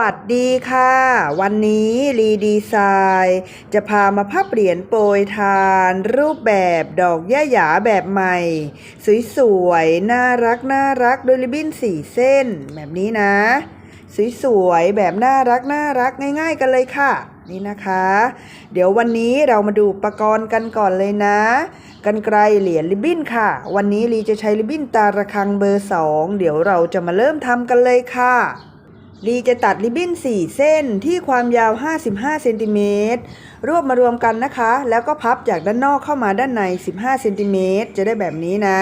วัสดีค่ะ วันนี้รีดีไซน์จะพามาพับเหรียญโปรยทาน รูปแบบดอกย่าหยาแบบใหม่ สวยๆ น่ารักน่ารักด้วยริบบิ้นสี่เส้น แบบนี้นะ สวยๆ แบบน่ารักน่ารักง่าย ๆ กันเลยค่ะ นี่นะคะ เดี๋ยววันนี้เรามาดูอุปกรณ์กันก่อนเลยนะกันไกลเหรียญริบบิ้นค่ะ วันนี้ลีจะใช้ริบบิ้นตาระคังเบอร์2เดี๋ยวเราจะมาเริ่มทำกันเลยค่ะ ลีจะตัดริบบิ้น 4 เส้นที่ความยาว 55 เซนติเมตร รวบมารวมกันนะคะ แล้วก็พับจากด้านนอกเข้ามาด้านใน 15 เซนติเมตร จะได้แบบนี้นะ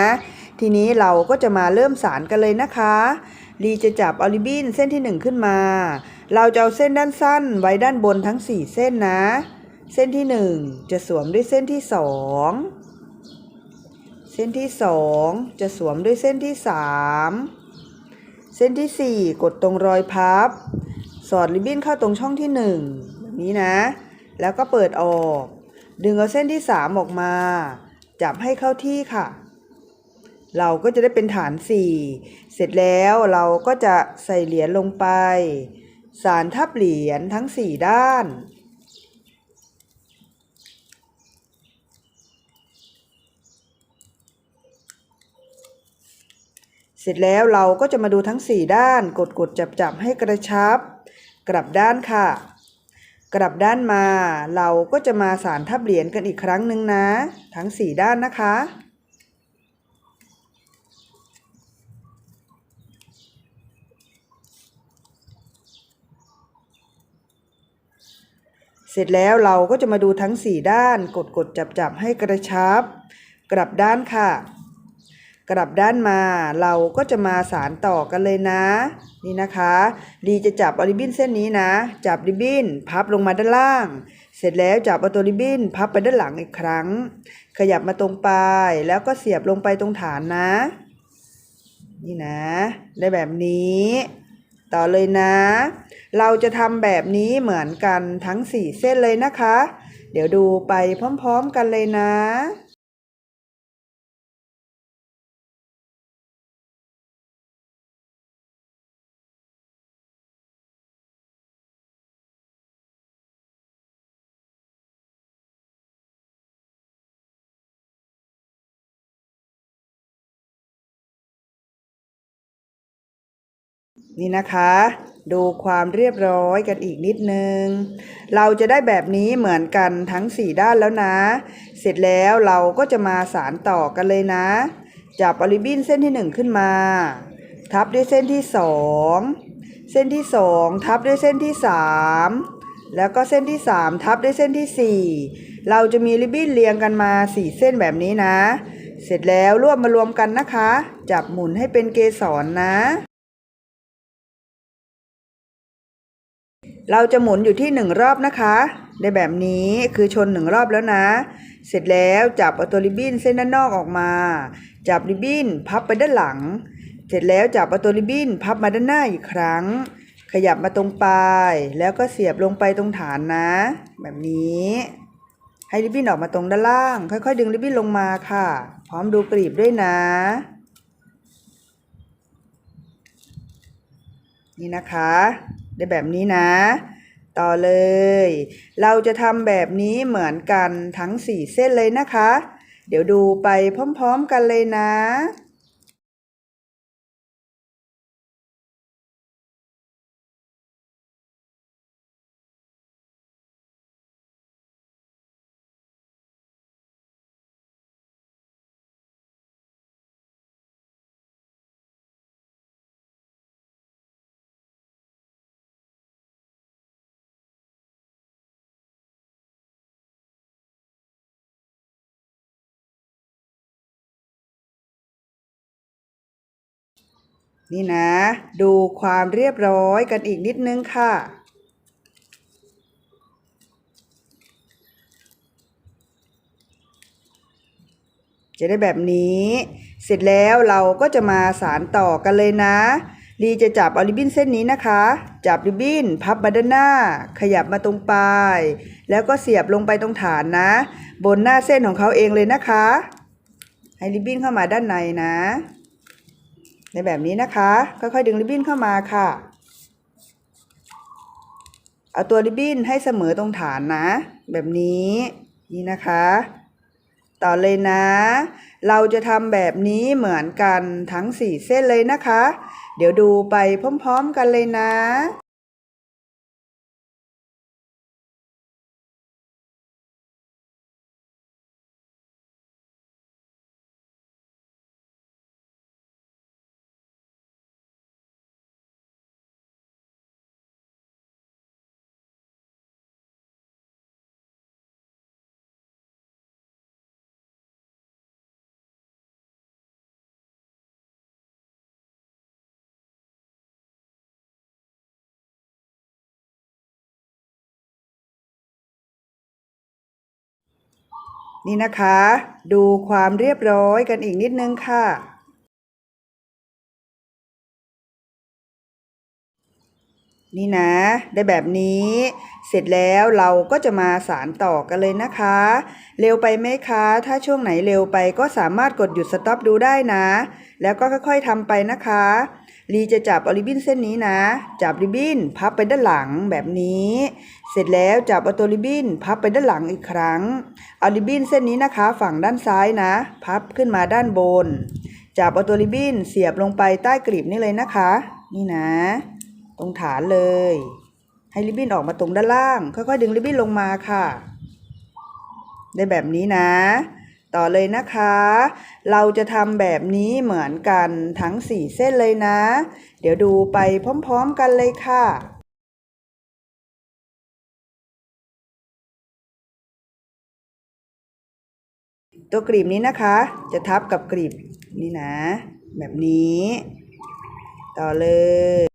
ทีนี้เราก็จะมาเริ่มสารกันเลยนะคะ ลีจะจับอาริบบิ้นเส้นที่ 1 ขึ้นมา เราจะเอาเส้นด้านสั้นไว้ด้านบนทั้ง 4 เส้นนะ เส้นที่ 1 จะสวมด้วยเส้นที่ 2 เส้นที่ 2 จะสวมด้วยเส้นที่ 3 เส้นที่ 4 กดตรงรอยพับ สอดริบบิ้นเข้าตรงช่องที่1แบบนี้นะ แล้วก็เปิดออก ดึงเอาเส้นที่ 3 ออกมา จับให้เข้าที่ค่ะ เราก็จะได้เป็นฐาน 4 เสร็จแล้วเราก็จะใส่เหรียญลงไป สารทับเหรียญทั้ง 4 ด้าน เสร็จแล้วเราก็จะมาดูทั้ง 4 ด้าน กดกดจับจับให้กระชับ กลับด้านค่ะ กลับด้านมาเราก็จะมาสารทับเหรียญกันอีกครั้งหนึ่งนะ ทั้ง 4 ด้านนะคะเสร็จแล้วเราก็จะมาดูทั้ง 4 ด้าน กดกดจับจับให้กระชับ กลับด้านค่ะ กลับด้านมาเราก็จะมาสารต่อกันเลยนะ นี่นะคะดีจะจับเอาริบบิ้นเส้นนี้นะ จับริบบิ้นพับลงมาด้านล่าง เสร็จแล้วจับเอาตัวริบบิ้นพับไปด้านหลังอีกครั้ง ขยับมาตรงปลายแล้วก็เสียบลงไปตรงฐานนะ นี่นะ ได้แบบนี้ ต่อเลยนะ เราจะทำแบบนี้เหมือนกันทั้ง 4 เส้นเลยนะคะ เดี๋ยวดูไปพร้อม ๆ กันเลยนะ นี่นะคะ ดูความเรียบร้อยกันอีกนิดนึง เราจะได้แบบนี้เหมือนกันทั้ง 4 ด้านแล้วนะ เสร็จแล้วเราก็จะมาสารต่อกันเลยนะ จับอริบินเส้นที่ 1 ขึ้นมา ทับด้วยเส้นที่ 2 เส้นที่ 2 ทับด้วยเส้นที่ 3 แล้วก็เส้นที่ 3 ทับด้วยเส้นที่ 4 เราจะมีริบบิ้นเรียงกันมา 4 เส้นแบบนี้นะ เสร็จแล้วรวบมารวมกันนะคะ จับหมุนให้เป็นเกสรนะ เราจะหมุนอยู่ที่หนึ่งรอบนะคะ ได้แบบนี้คือชนหนึ่งรอบแล้วนะ เสร็จแล้วจับเอาตัวริบบิ้นเส้นด้านนอกออกมา จับริบบิ้นพับไปด้านหลัง เสร็จแล้วจับเอาตัวริบบิ้นพับมาด้านหน้าอีกครั้ง ขยับมาตรงปลายแล้วก็เสียบลงไปตรงฐานนะ แบบนี้ ให้ริบบิ้นออกมาตรงด้านล่าง ค่อยๆ ดึงริบบิ้นลงมาค่ะ พร้อมดูกรีบด้วยนะ นี่นะคะ ได้แบบนี้นะ ต่อเลย เราจะทำแบบนี้เหมือนกันทั้ง 4 เส้นเลยนะคะ เดี๋ยวดูไปพร้อมๆกันเลยนะ นี่นะ ดูความเรียบร้อยกันอีกนิดนึงค่ะ จะได้แบบนี้ เสร็จแล้วเราก็จะมาสารต่อกันเลยนะลีจะจับเอาริบบิ้นเส้นนี้นะคะ จับริบบิ้น พับมาด้านหน้า ขยับมาตรงปลาย แล้วก็เสียบลงไปตรงฐานนะ บนหน้าเส้นของเขาเองเลยนะคะ ให้ริบบิ้นเข้ามาด้านในนะ ในแบบนี้นะคะ ค่อยๆ ดึงริบบิ้นเข้ามาค่ะ เอาตัวริบบิ้นให้เสมอตรงฐานนะ แบบนี้นี่นะคะ ต่อเลยนะ เราจะทำแบบนี้เหมือนกันทั้ง 4 เส้นเลยนะคะ เดี๋ยวดูไปพร้อม ๆ กันเลยนะ นี่นะคะ ดูความเรียบร้อยกันอีกนิดนึงค่ะ นี่นะ ได้แบบนี้ เสร็จแล้วเราก็จะมาสารต่อกันเลยนะคะ เร็วไปไหมคะ ถ้าช่วงไหนเร็วไปก็สามารถกดหยุดสต็อปดูได้นะ แล้วก็ค่อยๆทำไปนะคะ ลีจะจับเอาริบบิ้นเส้นนี้นะ จับริบบิ้นพับไปด้านหลังแบบนี้ เสร็จแล้วจับเอาตัวริบบิ้นพับไปด้านหลังอีกครั้ง เอาริบบิ้นเส้นนี้นะคะ ฝั่งด้านซ้ายนะ พับขึ้นมาด้านบน จับเอาตัวริบบิ้นเสียบลงไปใต้กลีบนี่เลยนะคะ นี่นะ ตรงฐานเลย ให้ริบบิ้นออกมาตรงด้านล่าง ค่อยๆ ดึงริบบิ้นลงมาค่ะ ได้แบบนี้นะ ต่อเลยนะคะ เราจะทำแบบนี้เหมือนกันทั้ง 4 เส้นเลยนะ เดี๋ยวดูไปพร้อมๆกันเลยค่ะตัวกลีบนี้นะคะ จะทับกับกลีบนี่นะ แบบนี้ ต่อเลย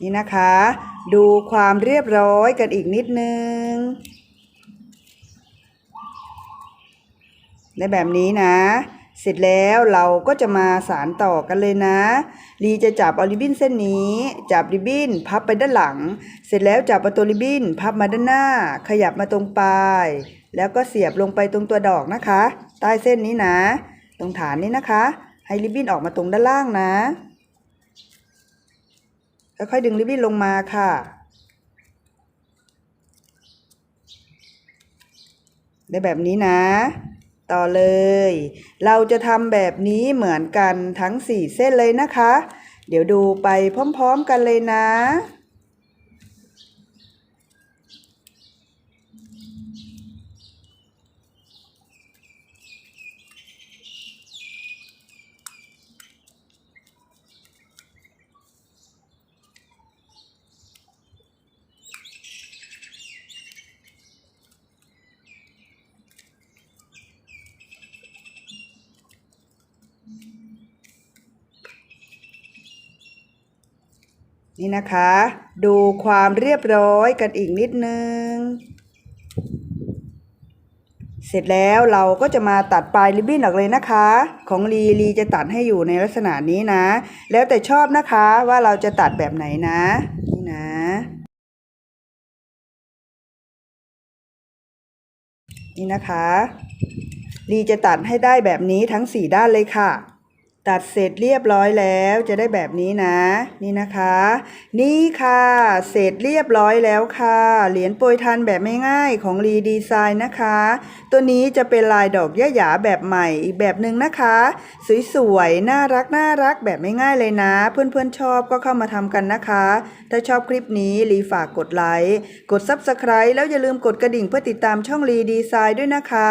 นี่นะคะ ดูความเรียบร้อยกันอีกนิดนึงในแบบนี้นะ เสร็จแล้วเราก็จะมาสารต่อกันเลยนะลีจะจับเอาริบบิ้นเส้นนี้ จับริบบิ้นพับไปด้านหลัง เสร็จแล้วจับเอาตัวริบบิ้นพับมาด้านหน้า ขยับมาตรงปลาย แล้วก็เสียบลงไปตรงตัวดอกนะคะ ใต้เส้นนี้นะ ตรงฐานนี้นะคะ ให้ริบบิ้นออกมาตรงด้านล่างนะ ค่อยๆดึงริบบิ้นลงมาค่ะ ได้แบบนี้นะ ต่อเลย เราจะทำแบบนี้เหมือนกันทั้ง 4 เส้นเลยนะคะ เดี๋ยวดูไปพร้อมๆกันเลยนะ นี่นะคะ ดูความเรียบร้อยกันอีกนิดนึง เสร็จแล้วเราก็จะมาตัดปลายริบบิ้นออกเลยนะคะ ของลีลีจะตัดให้อยู่ในลักษณะนี้นะ แล้วแต่ชอบนะคะว่าเราจะตัดแบบไหนนะ นี่นะนี่นะคะลีจะตัดให้ได้แบบนี้ทั้ง 4 ด้านเลยค่ะ ตัดเสร็จเรียบร้อยแล้วจะได้แบบนี้นะ นี่นะคะ นี่ค่ะ เสร็จเรียบร้อยแล้วค่ะ เหรียญโปรยทานแบบไม่ง่ายของรีดีไซน์นะคะ ตัวนี้จะเป็นลายดอกย่าหยาแบบใหม่อีกแบบหนึ่งนะคะ สวยๆน่ารักน่ารักแบบไม่ง่ายเลยนะ เพื่อนๆชอบก็เข้ามาทำกันนะคะ ถ้าชอบคลิปนี้รีฝากกดไลค์กด Subscribe แล้วอย่าลืมกดกระดิ่งเพื่อติดตามช่องรีดีไซน์ด้วยนะคะ